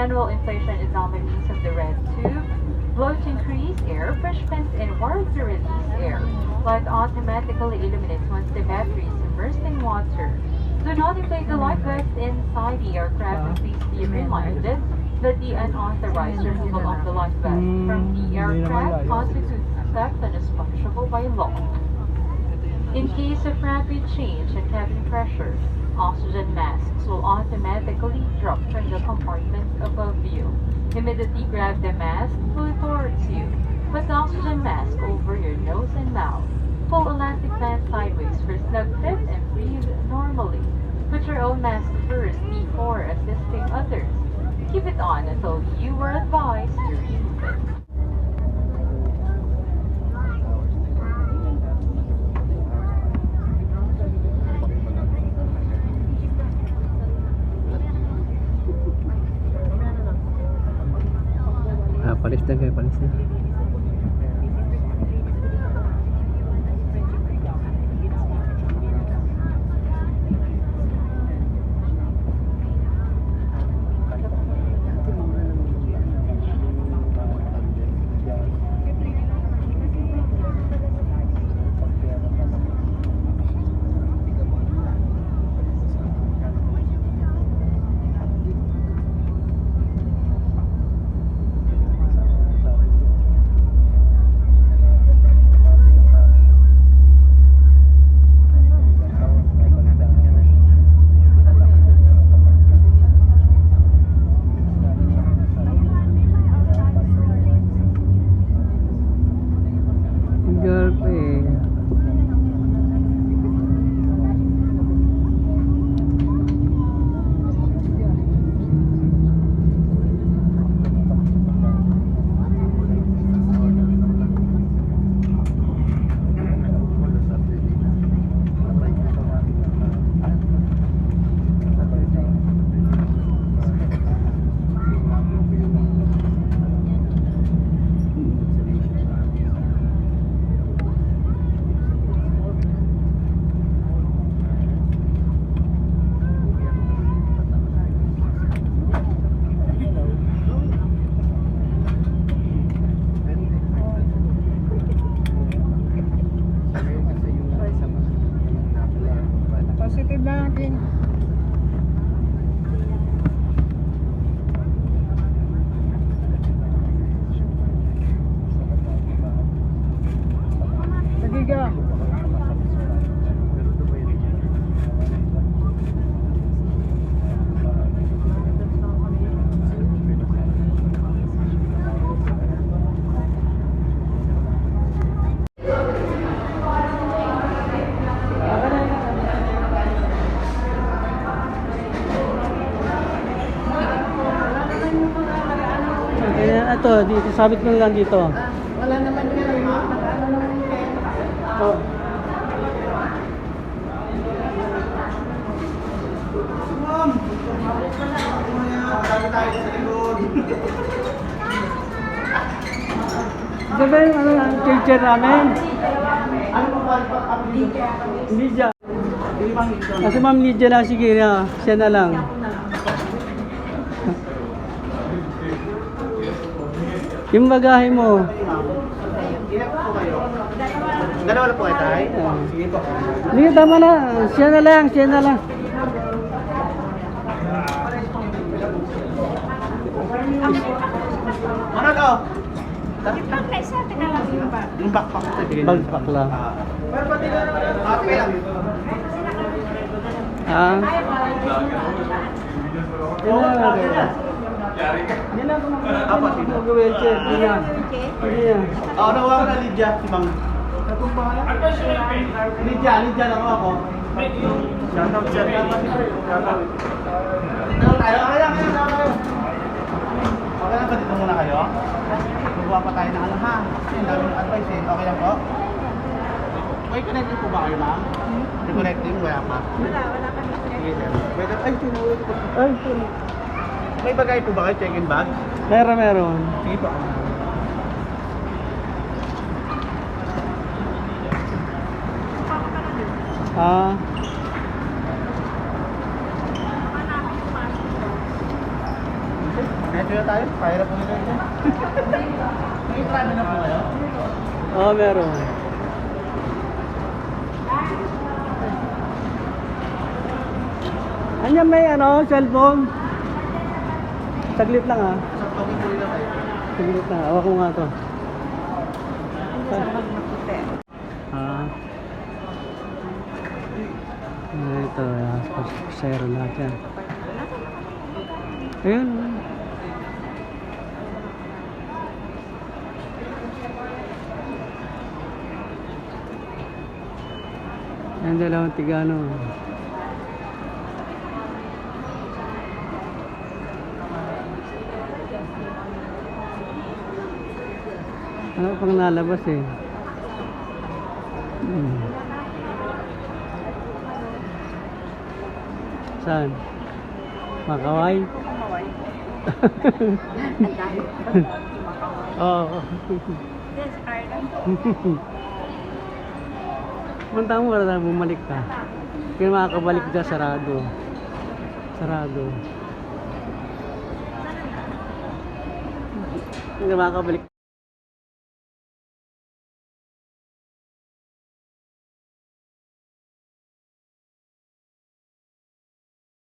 Annual inflation is on the means of the red tube. Blow to increase air, pins and to release air. Light automatically illuminates once the battery is immersed in water. Do not inflate the light vests inside the aircraft and please be reminded that the unauthorized removal of the light vest from the aircraft constitutes theft and is punishable by law. In case of rapid change in cabin pressure, oxygen masks will automatically drop from the compartment above you. Immediately grab the mask, pull it towards you. Put the oxygen mask over your nose and mouth. Pull elastic band sideways for snug fit and breathe normally. Put your own mask first before assisting others. Keep it on until you are advised Kaya ito, dito, sabit mo lang dito. Wala naman yan. Ano naman yan? Oh. Ba yung ano, ang teacher namin? Lydia. Kasi ma'am Lydia na, sige na, siya na lang. Yung bagahe mo. Dalawa na po kayo, tay? Sige po. Hindi, tama na. Siya na lang, siya na lang. Ano to? Yung ba? Yung backpack ko, bigyan Backpack lang. Pero pati na. Okay lang. Ah. Yan na lang. Kung Apa, sino? mag-wheelchair. Yan na. Yan na. Oo, nakuha ko na Lydia, si Ma'am. Lydia, Lydia lang ako. Shoutout, sir. Shoutout. Dito tayo. Kaya, kaya, kaya, kaya. Okay lang ba dito muna kayo? Magawa pa tayo ng ano ha? Kasi ang dami ng advice eh. Okay lang po? May connecting po ba kayo ma'am? May connecting? Wala pa? Wala, wala kami. Ay, tinuwi ko. Ay, sorry. May bagay po ba kayo? Check-in bag? Meron, meron. Sige po. Ah. Net? tayo. Pahirap mo nila ito. May plano na po kayo? Oo, oh, meron. Anya may ano, cellphone? Saglit lang ah. Saglit lang. Awak ko nga to. Ah. Ito, pasayro lahat yan. Ayun. Yan dalawang tigano. Ano pang nalabas eh. Hmm. Saan? Makaway? Oo. Punta mo para bumalik ka. Kaya makakabalik dyan, sarado. Sarado. Hindi makakabalik.